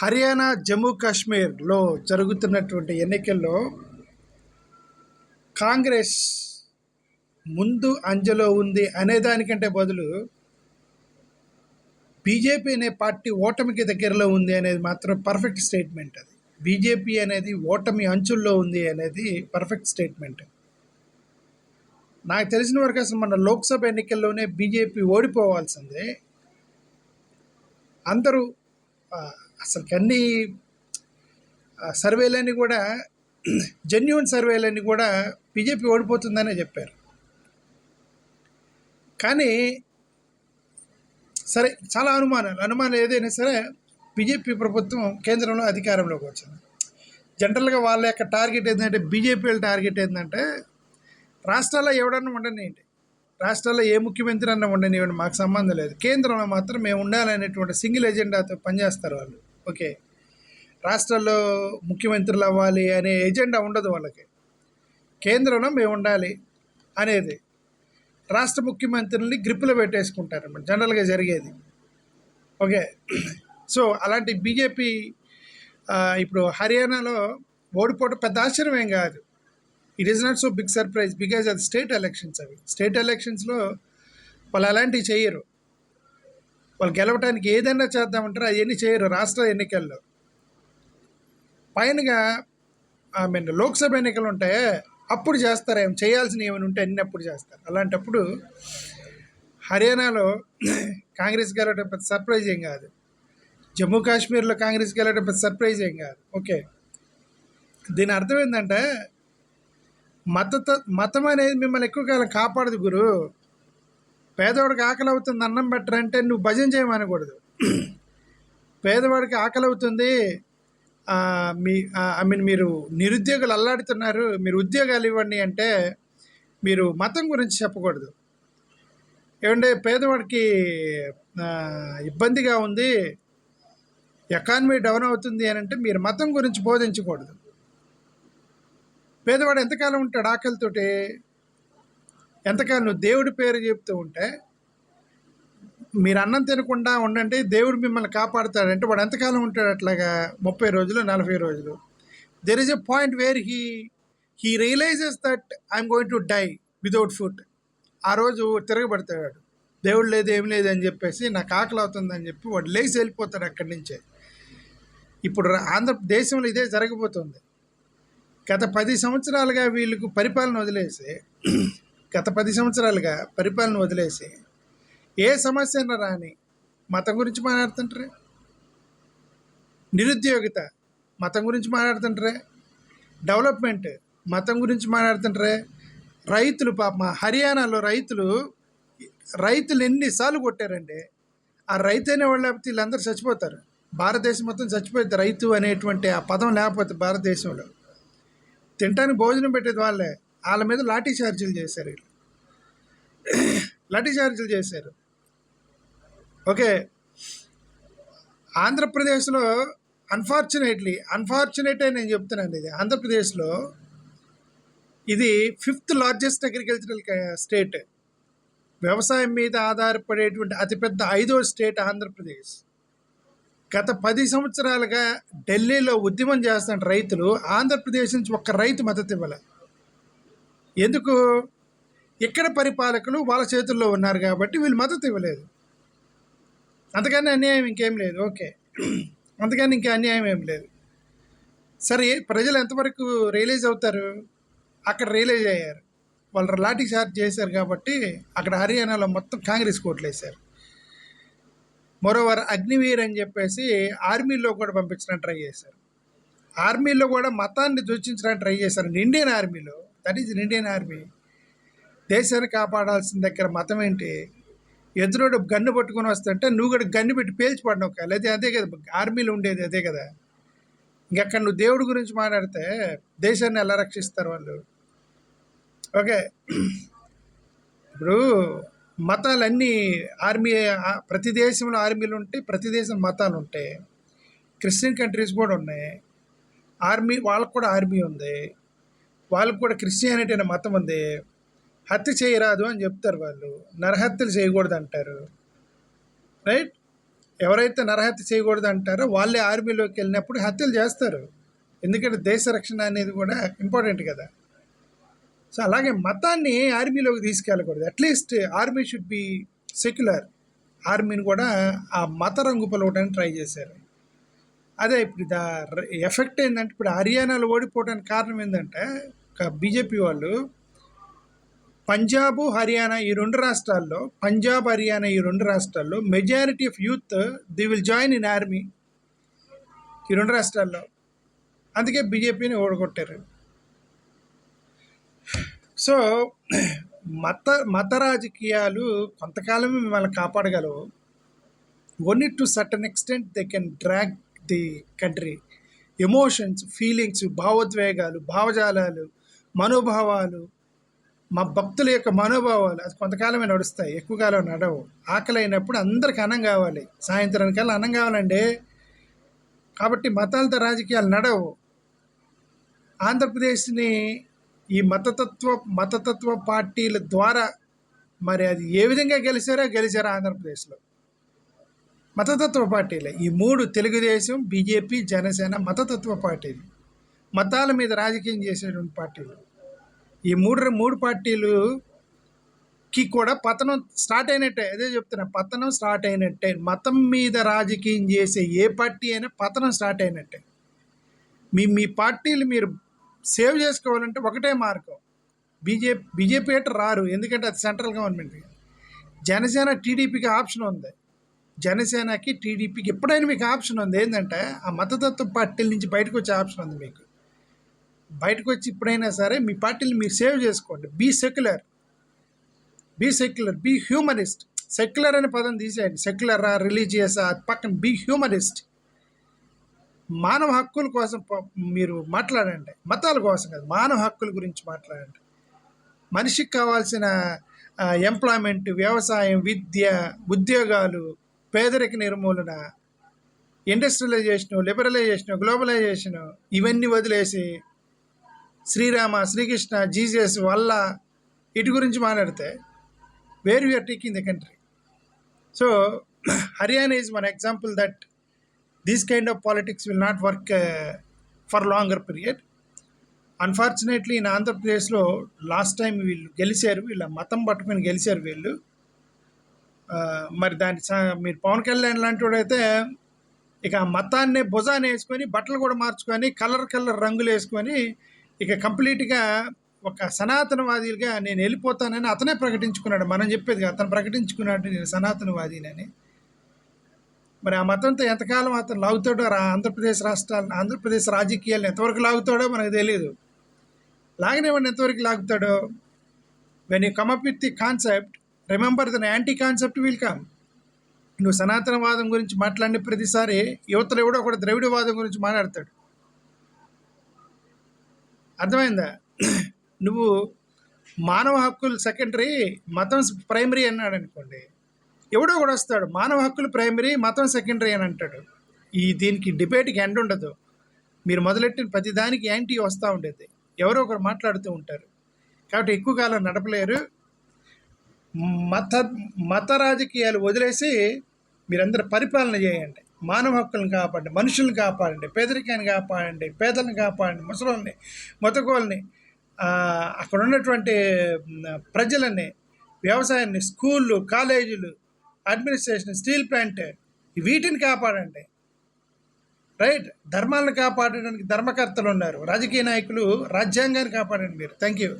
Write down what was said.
హర్యానా జమ్మూ కాశ్మీర్లో జరుగుతున్నటువంటి ఎన్నికల్లో కాంగ్రెస్ ముందు అంజలో ఉంది అనేదానికంటే బదులు బీజేపీ అనే పార్టీ ఓటమికి దగ్గరలో ఉంది అనేది మాత్రం పర్ఫెక్ట్ స్టేట్మెంట్ అది. బీజేపీ అనేది ఓటమి అంచుల్లో ఉంది అనేది పర్ఫెక్ట్ స్టేట్మెంట్. నాకు తెలిసిన వరకు అసలు మన లోక్సభ ఎన్నికల్లోనే బీజేపీ ఓడిపోవాల్సిందే. అందరూ అసలుకి అసలు అన్ని ఆ, సర్వేలన్నీ కూడా జెన్యున్ సర్వేలన్నీ కూడా బీజేపీ ఓడిపోతుందనే చెప్పారు. కానీ సరే చాలా అనుమానాలు. అనుమానాలు ఏదైనా సరే బీజేపీ ప్రభుత్వం కేంద్రంలో అధికారంలోకి వచ్చింది. జనరల్గా వాళ్ళ యొక్క టార్గెట్ ఏంటంటే బీజేపీ టార్గెట్ ఏంటంటే రాష్ట్రాల్లో ఎవడన్నా ఉండనివ్వండి రాష్ట్రాల్లో ఏ ముఖ్యమంత్రి అన్నా ఉండనివ్వండి మాకు సంబంధం లేదు. కేంద్రంలో మాత్రం మేము ఉండాలనేటువంటి సింగిల్ ఎజెండాతో పనిచేస్తారు వాళ్ళు. ఓకే. రాష్ట్రాల్లో ముఖ్యమంత్రులు అవ్వాలి అనే ఎజెండా ఉండదు వాళ్ళకి. కేంద్రంలో మేము ఉండాలి అనేది. రాష్ట్ర ముఖ్యమంత్రుల్ని గ్రిప్పులో పెట్టేసుకుంటారు అన్నమాట జనరల్గా జరిగేది. ఓకే. సో అలాంటి బీజేపీ ఇప్పుడు హర్యానాలో ఓడిపోవడం పెద్ద ఆశ్చర్యం ఏం కాదు. It is not so big surprise because అది స్టేట్ ఎలక్షన్స్ అవి. స్టేట్ ఎలక్షన్స్లో వాళ్ళు అలాంటివి చేయరు. వాళ్ళు గెలవటానికి ఏదైనా చేద్దామంటారు అవన్నీ చేయరు రాష్ట్ర ఎన్నికల్లో. పైనగా ఐ మీన్ లోక్సభ ఎన్నికలు ఉంటే అప్పుడు చేస్తారు ఏం చేయాల్సిన ఏమైనా ఉంటే అన్ని అప్పుడు చేస్తారు. అలాంటప్పుడు హర్యానాలో కాంగ్రెస్ గెలవడం పెద్ద సర్ప్రైజ్ ఏం కాదు. జమ్మూ కాశ్మీర్లో కాంగ్రెస్ గెలవడం పెద్ద సర్ప్రైజ్ ఏం కాదు. ఓకే. దీని అర్థం ఏంటంటే మత మతం అనేది మిమ్మల్ని ఎక్కువ కాలం కాపాడదు గురు. పేదవాడికి ఆకలి అవుతుంది అన్నం పెట్టరంటే నువ్వు భజన చేయమనకూడదు. పేదవాడికి ఆకలి అవుతుంది మీ ఐ మీన్ మీరు నిరుద్యోగులు అల్లాడుతున్నారు మీరు ఉద్యోగాలు ఇవ్వండి అంటే మీరు మతం గురించి చెప్పకూడదు. ఏమంటే పేదవాడికి ఇబ్బందిగా ఉంది ఎకానమీ డౌన్ అవుతుంది అని అంటే మీరు మతం గురించి బోధించకూడదు. పేదవాడు ఎంతకాలం ఉంటాడు ఆకలితోటి? ఎంతకాలం నువ్వు దేవుడి పేరు చెప్తూ ఉంటే మీరు అన్నం తినకుండా ఉండండి దేవుడు మిమ్మల్ని కాపాడుతాడు అంటే వాడు ఎంతకాలం ఉంటాడు అట్లాగా? ముప్పై రోజులు నలభై రోజులు. There is a point where he he realizes that I'm going to die without food ఆ రోజు తిరగబడతాడు. దేవుడు లేదు ఏం లేదు అని చెప్పేసి నాకు ఆకలి అవుతుందని చెప్పి వాడు లేచి వెళ్ళిపోతాడు అక్కడి నుంచే. ఇప్పుడు రా- ఆంధ్రదేశంలో ఇదే జరగబోతుంది. గత పది సంవత్సరాలుగా వీళ్ళకు పరిపాలన వదిలేసి గత పది సంవత్సరాలుగా పరిపాలన వదిలేసి ఏ సమస్య అయినా రాని మతం గురించి మాట్లాడుతుంటారే? నిరుద్యోగిత మతం గురించి మాట్లాడుతుంటారే? డెవలప్మెంట్ మతం గురించి మాట్లాడుతుంటారే? రైతులు పాప హర్యానాలో రైతులు రైతులు ఎన్నిసార్లు కొట్టారండి ఆ రైతు అనే వాళ్ళు లేకపోతే వీళ్ళందరూ చచ్చిపోతారు. భారతదేశం మొత్తం చచ్చిపోయింది. రైతు అనేటువంటి ఆ పదం లేకపోతే భారతదేశంలో. తినడానికి భోజనం పెట్టేది వాళ్ళే. వాళ్ళ మీద లాఠీ చార్జీలు చేశారు వీళ్ళు. లాఠీ చార్జీలు చేశారు. ఓకే. ఆంధ్రప్రదేశ్లో అన్ఫార్చునేట్లీ అన్ఫార్చునేట్ నేను చెప్తున్నాను ఇది. ఆంధ్రప్రదేశ్లో ఇది ఫిఫ్త్ లార్జెస్ట్ అగ్రికల్చరల్ స్టేట్ వ్యవసాయం మీద ఆధారపడేటువంటి అతిపెద్ద ఐదో స్టేట్ ఆంధ్రప్రదేశ్. గత పది సంవత్సరాలుగా ఢిల్లీలో ఉద్యమం చేస్తున్న రైతులు ఆంధ్రప్రదేశ్ నుంచి ఒక్క రైతు మద్దతు ఇవ్వాలి. ఎందుకు? ఇక్కడ పరిపాలకులు వాళ్ళ చేతుల్లో ఉన్నారు కాబట్టి వీళ్ళు మద్దతు ఇవ్వలేదు. అంతకన్నా అన్యాయం ఇంకేం లేదు. ఓకే. అంతకని ఇంకా అన్యాయం ఏం లేదు. సరే ప్రజలు ఎంతవరకు రియలైజ్ అవుతారు? అక్కడ రియలైజ్ అయ్యారు. వాళ్ళు లాఠీ చార్జ్ చేశారు కాబట్టి అక్కడ హర్యానాలో మొత్తం కాంగ్రెస్ కోట్లు వేశారు మరోవర్ అగ్నివీర్ అని చెప్పేసి ఆర్మీలో కూడా పంపించడానికి ట్రై చేశారు. ఆర్మీలో కూడా మతాన్ని దూషించడానికి ట్రై చేశారు. ఇండియన్ ఆర్మీలో దట్ ఈజ్ ఇండియన్ ఆర్మీ దేశాన్ని కాపాడాల్సిన దగ్గర మతం ఏంటి? ఎదురుడు గన్ను పట్టుకొని వస్తుంటే నువ్వు కూడా గన్ను పెట్టి పేల్చి పడినావు లేదా అదే కదా ఆర్మీలో ఉండేది అదే కదా. ఇంకక్కడ నువ్వు దేవుడి గురించి మాట్లాడితే దేశాన్ని ఎలా రక్షిస్తారు వాళ్ళు? ఓకే. ఇప్పుడు మతాలన్నీ ఆర్మీ ప్రతి దేశంలో ఆర్మీలు ఉంటాయి ప్రతి దేశం మతాలు ఉంటాయి క్రిస్టియన్ కంట్రీస్ కూడా ఉన్నాయి. ఆర్మీ వాళ్ళకు కూడా ఆర్మీ ఉంది. వాళ్ళకు కూడా క్రిస్టియానిటీ అనే మతం ఉంది. హత్య చేయరాదు అని చెప్తారు వాళ్ళు. నరహత్యలు చేయకూడదు అంటారు రైట్? ఎవరైతే నరహత్య చేయకూడదు అంటారో వాళ్ళే ఆర్మీలోకి వెళ్ళినప్పుడు హత్యలు చేస్తారు. ఎందుకంటే దేశ రక్షణ అనేది కూడా ఇంపార్టెంట్ కదా. సో అలాగే మతాన్ని ఆర్మీలోకి తీసుకెళ్ళకూడదు. At least army should be secular ఆర్మీని కూడా ఆ మత రంగు పలవడానికి ట్రై చేశారు. అదే ఇప్పుడు దా ఎఫెక్ట్ ఏంటంటే ఇప్పుడు హర్యానాలో ఓడిపోవడానికి కారణం ఏంటంటే బీజేపీ వాళ్ళు పంజాబ్ హర్యానా ఈ రెండు రాష్ట్రాల్లో పంజాబ్ హర్యానా ఈ రెండు రాష్ట్రాల్లో majority of youth the will join in army ఈ రెండు రాష్ట్రాల్లో. అందుకే బీజేపీని ఓడగొట్టారు. సో మత మత రాజకీయాలు కొంతకాలమే మిమ్మల్ని కాపాడగలవు. Only to certain extent they can drag the country emotions feelings భావోద్వేగాలు భావజాలాలు మనోభావాలు మా భక్తుల యొక్క మనోభావాలు అది కొంతకాలమే నడుస్తాయి ఎక్కువ కాలం నడవు. ఆకలి అయినప్పుడు అందరికి అన్నం కావాలి. సాయంత్రానికల్లా అన్నం కావాలండి. కాబట్టి మతాలతో రాజకీయాలు నడవు. ఆంధ్రప్రదేశ్ని ఈ మతతత్వ మతతత్వ పార్టీల ద్వారా మరి అది ఏ విధంగా గెలిచారో గెలిచారో ఆంధ్రప్రదేశ్లో. మతతత్వ పార్టీలే. ఈ మూడు తెలుగుదేశం బీజేపీ జనసేన మతతత్వ పార్టీలు. మతాల మీద రాజకీయం చేసేటువంటి పార్టీలు. ఈ మూడు మూడు పార్టీలుకి కూడా పతనం స్టార్ట్ అయినట్టే అదే చెప్తున్నా పతనం స్టార్ట్ అయినట్టే. మతం మీద రాజకీయం చేసే ఏ పార్టీ అయినా పతనం స్టార్ట్ అయినట్టే. మీ మీ పార్టీలు మీరు సేవ్ చేసుకోవాలంటే ఒకటే మార్గం. బీజేపీ బీజేపీ అంటే రారు ఎందుకంటే అది సెంట్రల్ గవర్నమెంట్. జనసేన టీడీపీకి ఆప్షన్ ఉంది. జనసేనకి టీడీపీకి ఎప్పుడైనా మీకు ఆప్షన్ ఉంది. ఏంటంటే ఆ మతతత్వ పార్టీల నుంచి బయటకు వచ్చే ఆప్షన్ ఉంది మీకు. బయటకు వచ్చి ఇప్పుడైనా సరే మీ పార్టీని మీరు సేవ్ చేసుకోండి. Be secular be secular be humanist secular అనే పదం తీసేయండి. సెక్యులర్ రిలీజియస్ పక్కన బీ హ్యూమనిస్ట్ మానవ హక్కుల కోసం మీరు మాట్లాడండి. మతాల కోసం కాదు మానవ హక్కుల గురించి మాట్లాడండి. మనిషికి కావాల్సిన ఎంప్లాయ్మెంట్ వ్యవసాయం విద్య ఉద్యోగాలు పేదరిక నిర్మూలన ఇండస్ట్రియలైజేషను లిబరలైజేషను గ్లోబలైజేషను ఇవన్నీ వదిలేసి శ్రీరామ శ్రీకృష్ణ జీసస్ వల్ల ఇటు గురించి మాట్లాడితే where you're taking the country so Haryana is one example that these kind of politics will not work for longer period unfortunately in ఆంధ్రప్రదేశ్లో లాస్ట్ టైం వీళ్ళు గెలిచారు వీళ్ళ మతం పట్టుకుని గెలిచారు వీళ్ళు. Uh, మరి దాని మీరు పవన్ కళ్యాణ్ లాంటి వాడైతే ఇక ఆ మతాన్ని భుజాన్ని వేసుకొని బట్టలు కూడా మార్చుకొని కలర్ కలర్ రంగులు వేసుకొని ఇక కంప్లీట్గా ఒక సనాతనవాదిగా నేను వెళ్ళిపోతానని అతనే ప్రకటించుకున్నాడు. మనం చెప్పేది అతను ప్రకటించుకున్నాడు నేను సనాతనవాదినని. మరి ఆ మతంతో ఎంతకాలం అతను లాగుతాడో ఆంధ్రప్రదేశ్ రాష్ట్రాలను ఆంధ్రప్రదేశ్ రాజకీయాలను ఎంతవరకు లాగుతాడో మనకు తెలియదు లాగనివ్వండి ఎంతవరకు లాగుతాడో? When you come up with the concept remember then anti concept will come నువ్వు సనాతనవాదం గురించి మాట్లాడిన ప్రతిసారి యువతలు ఎవడో ఒకడు ద్రవిడవాదం గురించి మాట్లాడతాడు. అర్థమైందా? నువ్వు మానవ హక్కులు సెకండరీ మతం ప్రైమరీ అన్నాడు అనుకోండి ఎవడో కూడా వస్తాడు మానవ హక్కులు ప్రైమరీ మతం సెకండరీ అని అంటాడు. ఈ దీనికి డిబేట్కి ఎండ్ ఉండదు. మీరు మొదలెట్టిన ప్రతి దానికి యాంటీ వస్తూ ఉండేది. ఎవరో ఒకరు మాట్లాడుతూ ఉంటారు. కాబట్టి ఎక్కువ కాలం నడపలేరు. మత మత రాజకీయాలు వదిలేసి మీరందరూ పరిపాలన చేయండి. మానవ హక్కులను కాపాడండి మనుషులను కాపాడండి పేదరికాన్ని కాపాడండి పేదలను కాపాడండి ముసలోళ్ళని మతకోల్ని అక్కడ ఉన్నటువంటి ప్రజలని వ్యవసాయాన్ని స్కూళ్ళు కాలేజీలు అడ్మినిస్ట్రేషన్ స్టీల్ ప్లాంట్ వీటిని కాపాడండి. రైట్? ధర్మాలను కాపాడడానికి ధర్మకర్తలు ఉన్నారు. రాజకీయ నాయకులు రాజ్యాంగాన్ని కాపాడండి మీరు. Thank you